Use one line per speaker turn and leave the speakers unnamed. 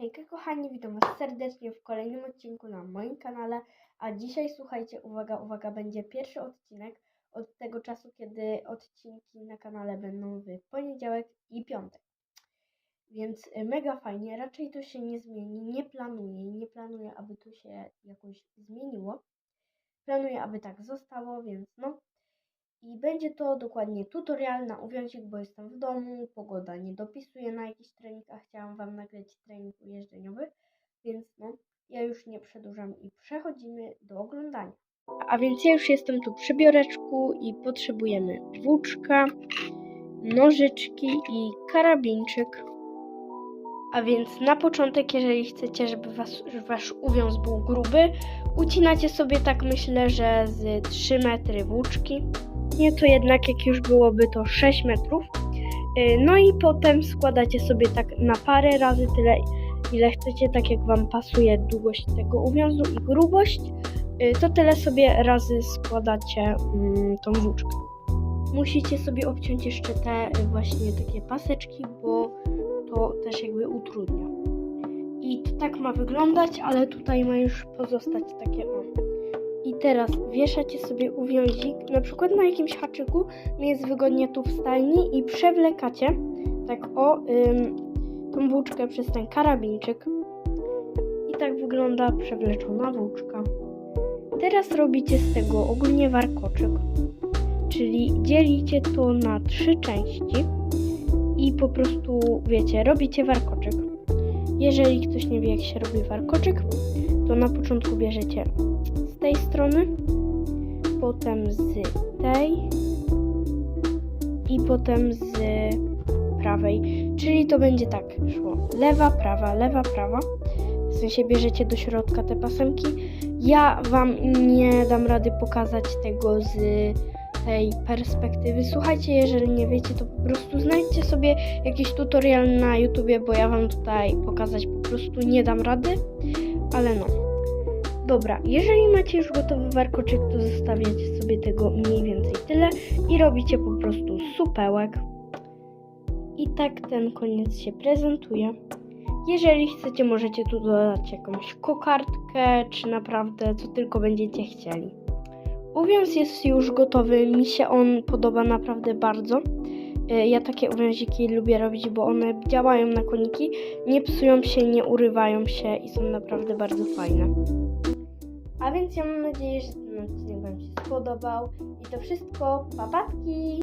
Hejka kochani, witam Was serdecznie w kolejnym odcinku na moim kanale. A dzisiaj słuchajcie, uwaga, uwaga, będzie pierwszy odcinek od tego czasu, kiedy odcinki na kanale będą w poniedziałek i piątek. Więc y, mega fajnie, raczej to się nie zmieni, nie planuję, nie planuję, aby to się jakoś zmieniło. Planuję, aby tak zostało, więc no. I będzie to dokładnie tutorial na uwiązek, bo jestem w domu, pogoda nie dopisuje na jakiś trening, a chciałam Wam nagrać trening ujeżdżeniowy, więc no, ja już nie przedłużam i przechodzimy do oglądania. A więc ja już jestem tu przy biureczku i potrzebujemy włóczka, nożyczki i karabinczyk. A więc na początek, jeżeli chcecie, żeby was, wasz uwiąz był gruby, ucinacie sobie tak myślę, że z 3 metry włóczki. Nie to jednak jak już byłoby to 6 metrów. Yy, No i potem składacie sobie tak na parę razy tyle, ile chcecie, tak jak Wam pasuje długość tego uwiązu i grubość, yy, to tyle sobie razy składacie mm, tą włóczkę. Musicie sobie obciąć jeszcze te y, właśnie takie paseczki, bo to też jakby utrudnia. I to tak ma wyglądać, ale tutaj ma już pozostać takie. Teraz wieszacie sobie uwiązik, na przykład na jakimś haczyku, mi jest wygodnie tu w stajni i przewlekacie tak o ym, tą włóczkę przez ten karabinczyk. I tak wygląda przewleczona włóczka. Teraz robicie z tego ogólnie warkoczyk, czyli dzielicie to na trzy części i po prostu, wiecie, robicie warkoczyk. Jeżeli ktoś nie wie, jak się robi warkoczyk, to na początku bierzecie tej strony, potem z tej i potem z prawej. Czyli to będzie tak szło lewa, prawa, lewa, prawa. W sensie bierzecie do środka te pasemki. Ja Wam nie dam rady pokazać tego z tej perspektywy. Słuchajcie, jeżeli nie wiecie, to po prostu znajdźcie sobie jakiś tutorial na YouTubie, bo ja Wam tutaj pokazać po prostu nie dam rady, ale no. Dobra, jeżeli macie już gotowy warkoczyk, to zostawiacie sobie tego mniej więcej tyle i robicie po prostu supełek. I tak ten koniec się prezentuje. Jeżeli chcecie, możecie tu dodać jakąś kokardkę, czy naprawdę co tylko będziecie chcieli. Uwiąz jest już gotowy, mi się on podoba naprawdę bardzo. Y, Ja takie uwiąziki lubię robić, bo one działają na koniki, nie psują się, nie urywają się i są naprawdę bardzo fajne. A więc ja mam nadzieję, że ten odcinek Wam się spodobał. I to wszystko. Papatki!